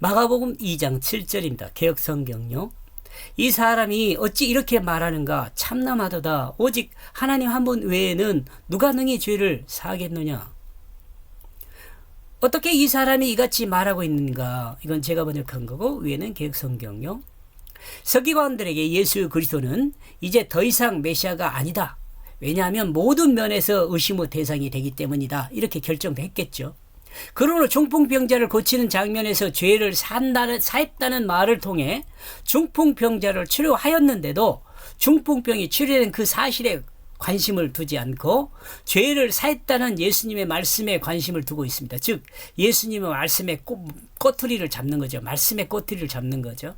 마가복음 2장 7절입니다. 개혁 성경요. 이 사람이 어찌 이렇게 말하는가? 참남하도다. 오직 하나님 한 분 외에는 누가 능히 죄를 사하겠느냐? 어떻게 이 사람이 이같이 말하고 있는가? 이건 제가 번역한 거고 위에는 개혁 성경요. 서기관들에게 예수 그리스도는 이제 더 이상 메시아가 아니다. 왜냐하면 모든 면에서 의심의 대상이 되기 때문이다. 이렇게 결정했겠죠 그러므로 중풍병자를 고치는 장면에서 죄를 산다는, 사했다는 말을 통해 중풍병자를 치료하였는데도 중풍병이 치료된 그 사실에 관심을 두지 않고 죄를 사했다는 예수님의 말씀에 관심을 두고 있습니다. 즉 예수님의 말씀의 꼬, 꼬투리를 잡는 거죠. 말씀의 꼬투리를 잡는 거죠.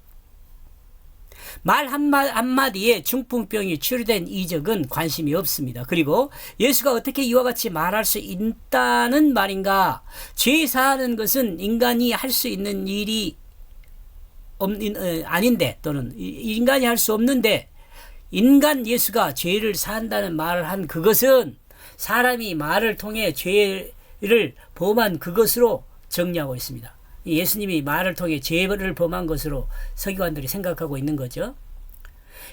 말 한마, 한마디에 중풍병이 치료된 이적은 관심이 없습니다. 그리고 예수가 어떻게 이와 같이 말할 수 있다는 말인가? 죄 사하는 것은 인간이 할 수 있는 일이 없, 어, 아닌데 또는 인간이 할 수 없는데 인간 예수가 죄를 사한다는 말을 한 그것은 사람이 말을 통해 죄를 범한 그것으로 정리하고 있습니다. 예수님이 말을 통해 죄를 범한 것으로 서기관들이 생각하고 있는 거죠.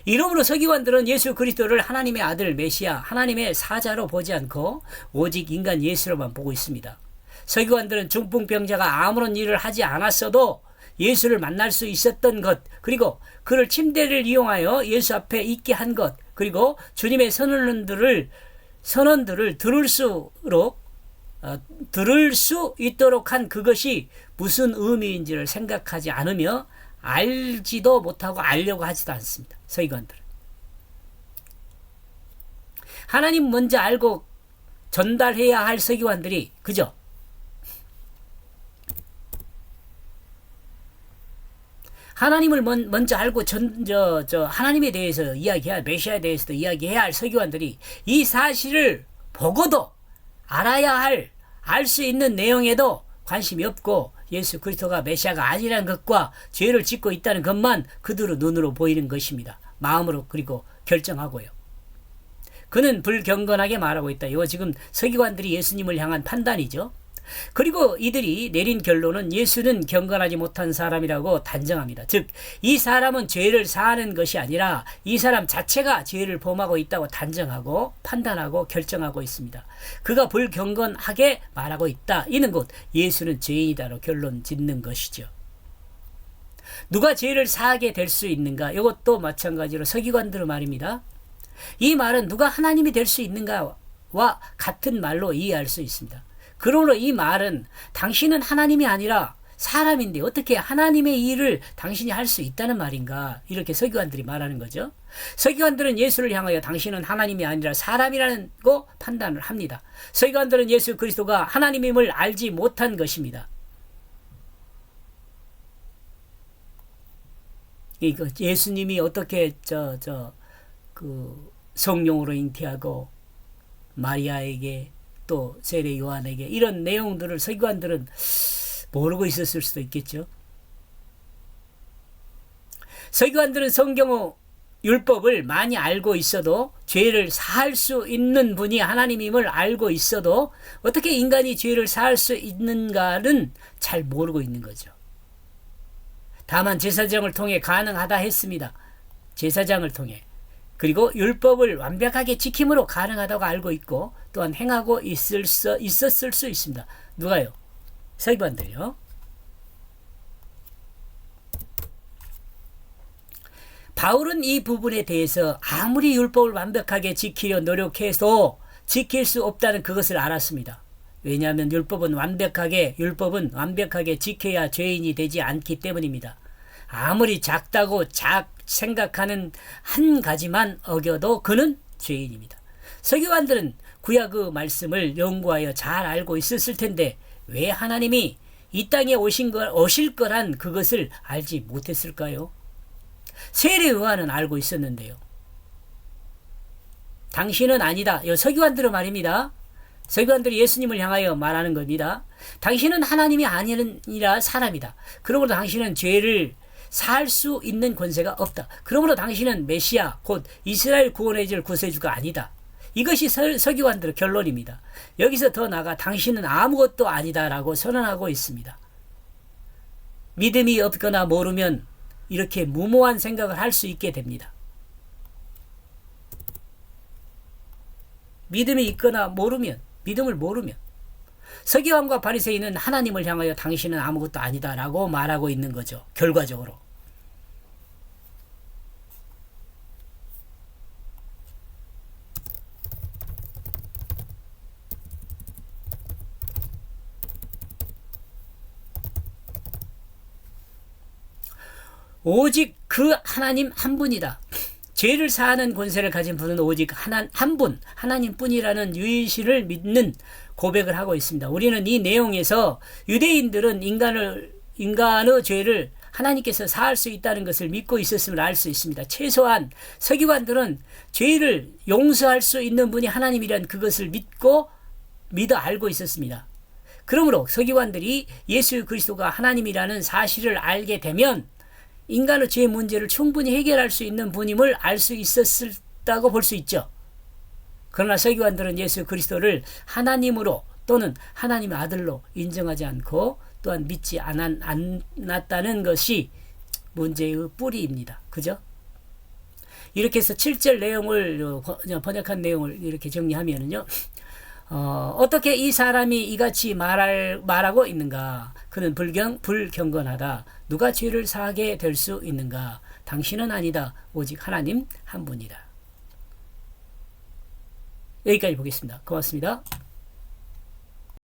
이러므로 서기관들은 예수 그리스도를 하나님의 아들 메시아, 하나님의 사자로 보지 않고 오직 인간 예수로만 보고 있습니다. 서기관들은 중풍병자가 아무런 일을 하지 않았어도 예수를 만날 수 있었던 것, 그리고 그를 침대를 이용하여 예수 앞에 있게 한 것, 그리고 주님의 선언들을 선언들을 들을수록 어, 들을 수 있도록 한 그것이 무슨 의미인지를 생각하지 않으며 알지도 못하고 알려고 하지도 않습니다. 서기관들은. 하나님 먼저 알고 전달해야 할 서기관들이 그죠? 하나님을 먼, 먼저 알고 전, 저, 저, 하나님에 대해서 이야기해야, 메시아에 대해서도 이야기해야 할 서기관들이 이 사실을 보고도 알아야 할, 알 수 있는 내용에도 관심이 없고 예수 그리스도가 메시아가 아니라는 것과 죄를 짓고 있다는 것만 그대로 눈으로 보이는 것입니다. 마음으로 그리고 결정하고요. 그는 불경건하게 말하고 있다. 이거 지금 서기관들이 예수님을 향한 판단이죠. 그리고 이들이 내린 결론은 예수는 경건하지 못한 사람이라고 단정합니다. 즉, 이 사람은 죄를 사하는 것이 아니라 이 사람 자체가 죄를 범하고 있다고 단정하고 판단하고 결정하고 있습니다. 그가 불경건하게 말하고 있다. 이는 곧 예수는 죄인이다로 결론 짓는 것이죠. 누가 죄를 사하게 될 수 있는가? 이것도 마찬가지로 서기관들의 말입니다. 이 말은 누가 하나님이 될 수 있는가와 같은 말로 이해할 수 있습니다. 그러므로 이 말은 당신은 하나님이 아니라 사람인데 어떻게 하나님의 일을 당신이 할 수 있다는 말인가 이렇게 서기관들이 말하는 거죠. 서기관들은 예수를 향하여 당신은 하나님이 아니라 사람이라는 거 판단을 합니다. 서기관들은 예수 그리스도가 하나님임을 알지 못한 것입니다. 이거 예수님이 어떻게 저 저 그 성령으로 잉태하고 마리아에게 또 세례 요한에게 이런 내용들을 서기관들은 모르고 있었을 수도 있겠죠. 서기관들은 성경의 율법을 많이 알고 있어도 죄를 사할 수 있는 분이 하나님임을 알고 있어도 어떻게 인간이 죄를 사할 수 있는가는 잘 모르고 있는 거죠. 다만 제사장을 통해 가능하다 했습니다. 제사장을 통해. 그리고 율법을 완벽하게 지킴으로 가능하다고 알고 있고 또한 행하고 있을 수, 있었을 수 있습니다. 누가요? 서기관들요. 바울은 이 부분에 대해서 아무리 율법을 완벽하게 지키려 노력해도 지킬 수 없다는 그것을 알았습니다. 왜냐하면 율법은 완벽하게 율법은 완벽하게 지켜야 죄인이 되지 않기 때문입니다. 아무리 작다고 작 생각하는 한 가지만 어겨도 그는 죄인입니다. 서기관들은 구약의 말씀을 연구하여 잘 알고 있었을 텐데 왜 하나님이 이 땅에 오신 걸 오실 거란 그것을 알지 못했을까요? 세례 요한은 알고 있었는데요. 당신은 아니다. 이 서기관들은 말입니다. 서기관들이 예수님을 향하여 말하는 겁니다. 당신은 하나님이 아니라 사람이다. 그러므로 당신은 죄를 살 수 있는 권세가 없다. 그러므로 당신은 메시아 곧 이스라엘 구원해 줄 구세주가 아니다. 이것이 서, 서기관들의 결론입니다. 여기서 더 나가 당신은 아무것도 아니다라고 선언하고 있습니다. 믿음이 없거나 모르면 이렇게 무모한 생각을 할 수 있게 됩니다. 믿음이 있거나 모르면 믿음을 모르면 서기관과 바리새인은 하나님을 향하여 당신은 아무것도 아니다라고 말하고 있는 거죠. 결과적으로. 오직 그 하나님 한 분이다. 죄를 사하는 권세를 가진 분은 오직 하나, 한 분, 하나님뿐이라는 유일신을 믿는 고백을 하고 있습니다. 우리는 이 내용에서 유대인들은 인간을, 인간의 죄를 하나님께서 사할 수 있다는 것을 믿고 있었음을 알 수 있습니다. 최소한 서기관들은 죄를 용서할 수 있는 분이 하나님이란 그것을 믿고 믿어 알고 있었습니다. 그러므로 서기관들이 예수 그리스도가 하나님이라는 사실을 알게 되면 인간의 죄 문제를 충분히 해결할 수 있는 분임을 알 수 있었다고 볼 수 있죠. 그러나 서기관들은 예수 그리스도를 하나님으로 또는 하나님의 아들로 인정하지 않고 또한 믿지 않- 않았다는 것이 문제의 뿌리입니다. 그죠? 이렇게 해서 7절 내용을 어, 번- 번역한 내용을 이렇게 정리하면은요. 어, 어떻게 이 사람이 이같이 말할, 말하고 있는가? 그는 불경, 불경건하다. 누가 죄를 사하게 될 수 있는가? 당신은 아니다. 오직 하나님 한 분이다. 여기까지 보겠습니다. 고맙습니다.